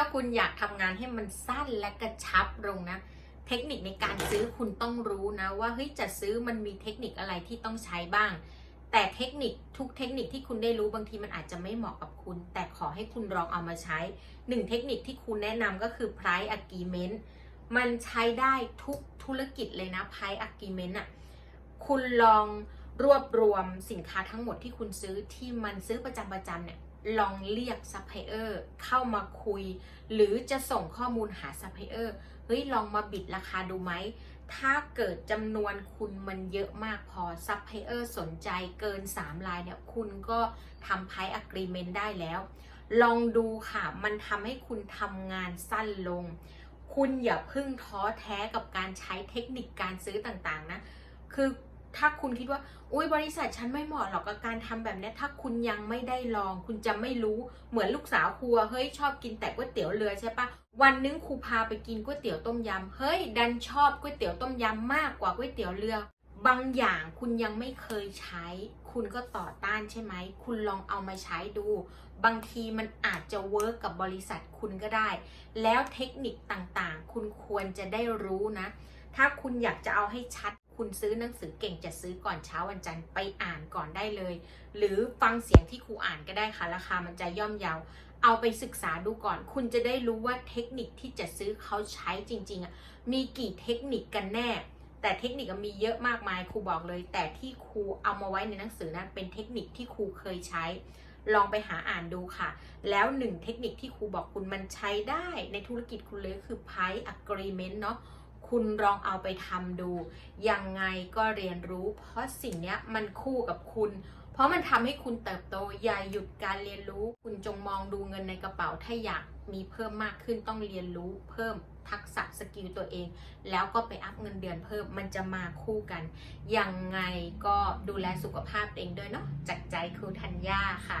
ถ้าคุณอยากทำงานให้มันสั้นและกระชับลงนะ เทคนิคในการซื้อคุณต้องรู้นะว่าเฮ้ยจะซื้อมันมีเทคนิคอะไรที่ต้องใช้บ้าง แต่เทคนิคทุกเทคนิคที่คุณได้รู้บางทีมันอาจจะไม่เหมาะกับคุณ แต่ขอให้คุณลองเอามาใช้หนึ่งเทคนิคที่คุณแนะนำก็คือ price agreement มันใช้ได้ทุกธุรกิจเลยนะ price agreement อะคุณลองรวบรวมสินค้าทั้งหมดที่คุณซื้อที่มันซื้อประจำประจำเนี่ย ลองเรียกซัพพลายเออร์เข้ามาคุย หรือจะส่งข้อมูลหาซัพพลายเออร์เฮ้ยลองมาบิดราคาดูไหม ถ้าเกิดจำนวนคุณมันเยอะมากพอซัพพลายเออร์สนใจเกิน 3 ลายเนี่ยคุณก็ทำไพ่อะกรีเมนต์ได้แล้ว ลองดูค่ะ มันทำให้คุณทำงานสั้นลง คุณอย่าพึ่งท้อแท้กับการใช้เทคนิคการซื้อต่างๆนะ คือ ถ้าคุณคิดว่าอุ้ยบริษัทฉันไม่เหมาะหรอกกับการทำแบบนี้ถ้าคุณยังไม่ได้ลอง คุณจะไม่รู้เหมือนลูกสาวครัวเฮ้ยชอบกินแต่ก๋วยเตี๋ยวเรือใช่ปะวันนึงครูพาไปกินก๋วยเตี๋ยวต้มยำเฮ้ยดันชอบก๋วยเตี๋ยวต้มยำมากกว่าก๋วยเตี๋ยวเรือบางอย่างคุณยังไม่เคยใช้ คุณก็ต่อต้านใช่ไหม คุณลองเอามาใช้ดู บางทีมันอาจจะเวิร์กกับบริษัทคุณก็ได้ แล้วเทคนิคต่างๆ คุณควรจะได้รู้นะ ถ้าคุณอยากจะเอาให้ชัด คุณซื้อหนังสือเก่งจะซื้อก่อนเช้าวันจันทร์ไปอ่านก่อนได้เลย หรือฟังเสียงที่ครูอ่านก็ได้ค่ะ ราคามันจะย่อมเยาวเอาไปศึกษาดูก่อน คุณจะได้รู้ว่าเทคนิคที่จะซื้อเขาใช้จริงๆอะมีกี่เทคนิคกันแน่ แต่เทคนิคมีเยอะมากมายครูบอกเลย แต่ที่ครูเอามาไว้ในหนังสือนั้นเป็นเทคนิคที่ครูเคยใช้ ลองไปหาอ่านดูค่ะ แล้วหนึ่งเทคนิคที่ครูบอกคุณมันใช้ได้ในธุรกิจคุณเลยคือ price agreement เนาะ คุณลองเอาไปทำดู ยังไงก็เรียนรู้ เพราะสิ่งนี้มันคู่กับคุณ เพราะมันทำให้คุณเติบโตอย่าหยุดการเรียนรู้ คุณจงมองดูเงินในกระเป๋าถ้าอยากมีเพิ่มมากขึ้นต้องเรียนรู้เพิ่มทักษะสกิลตัวเอง แล้วก็ไปอัพเงินเดือนเพิ่มมันจะมาคู่กัน ยังไงก็ดูแลสุขภาพเองด้วยเนาะจากใจครูธัญญาค่ะ